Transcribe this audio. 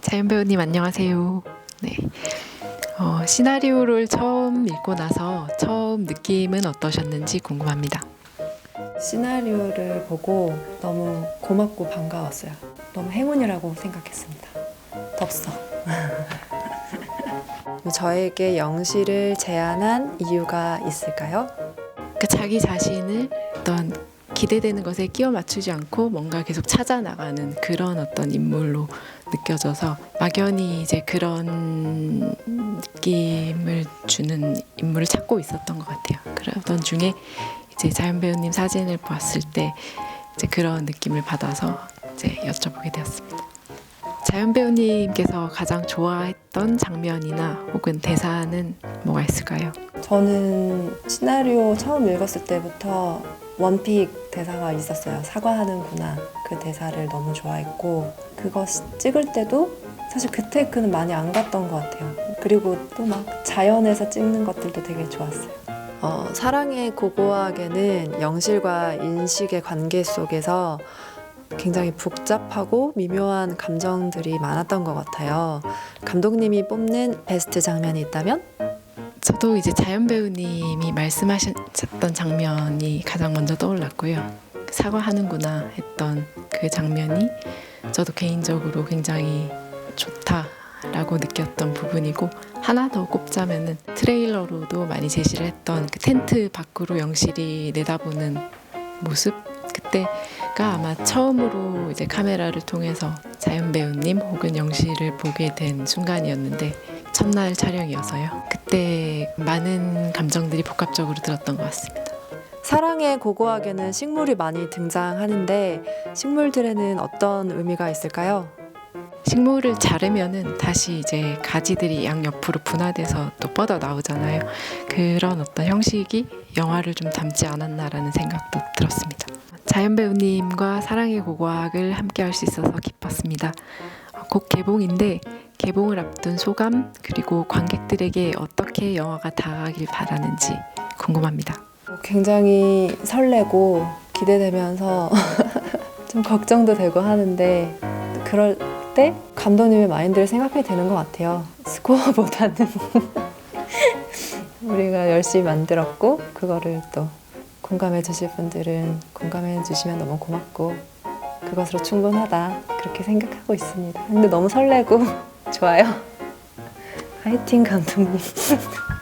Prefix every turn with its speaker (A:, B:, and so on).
A: 자연 배우님 안녕하세요. 네. 어, 시나리오를 처음 읽고 나서 처음 느낌은 어떠셨는지 궁금합니다.
B: 시나리오를 보고 너무 고맙고 반가웠어요. 너무 행운이라고 생각했습니다. 덥어. 저에게 영시를 제안한 이유가 있을까요?
A: 그러니까 자기 자신을 어떤 기대되는 것에 끼워 맞추지 않고 뭔가 계속 찾아 나가는 그런 어떤 인물로 느껴져서 막연히 이제 그런 느낌을 주는 인물을 찾고 있었던 것 같아요. 그러던 중에 이제 자연 배우님 사진을 봤을 때 이제 그런 느낌을 받아서 이제 여쭤보게 되었습니다. 자연 배우님께서 가장 좋아했던 장면이나 혹은 대사는 뭐가 있을까요?
B: 저는 시나리오 처음 읽었을 때부터 원픽 대사가 있었어요. 사과하는구나. 그 대사를 너무 좋아했고, 그거 시- 찍을 때도 사실 그 테이크는 많이 안 갔던 것 같아요. 그리고 또 막 자연에서 찍는 것들도 되게 좋았어요. 어, 사랑의 고고학에는 영실과 인식의 관계 속에서 굉장히 복잡하고 미묘한 감정들이 많았던 것 같아요. 감독님이 뽑는 베스트 장면이 있다면?
A: 저도 이제 자연 배우님이 말씀하셨던 장면이 가장 먼저 떠올랐고요. 사과하는구나 했던 그 장면이 저도 개인적으로 굉장히 좋다라고 느꼈던 부분이고 하나 더 꼽자면은 트레일러로도 많이 제시를 했던 그 텐트 밖으로 영실이 내다보는 모습 그때가 아마 처음으로 이제 카메라를 통해서 자연 배우님 혹은 영실을 보게 된 순간이었는데 첫날 촬영이어서요. 그때 많은 감정들이 복합적으로 들었던 것 같습니다.
B: 사랑의 고고학에는 식물이 많이 등장하는데 식물들에는 어떤 의미가 있을까요?
A: 식물을 자르면은 다시 이제 가지들이 양옆으로 분화돼서 또 뻗어 나오잖아요. 그런 어떤 형식이 영화를 좀 닮지 않았나라는 생각도 들었습니다. 자연 배우님과 사랑의 고고학을 함께 할 수 있어서 기뻤습니다. 어, 곧 개봉인데 개봉을 앞둔 소감 그리고 관객들에게 어떻게 영화가 다가가길 바라는지 궁금합니다.
B: 굉장히 설레고 기대되면서 좀 걱정도 되고 하는데 그럴 때 감독님의 마인드를 생각하게 되는 것 같아요. 스코어보다는 우리가 열심히 만들었고 그거를 또 공감해 주실 분들은 공감해 주시면 너무 고맙고 그것으로 충분하다 그렇게 생각하고 있습니다. 근데 너무 설레고 좋아요. 화이팅 감독님.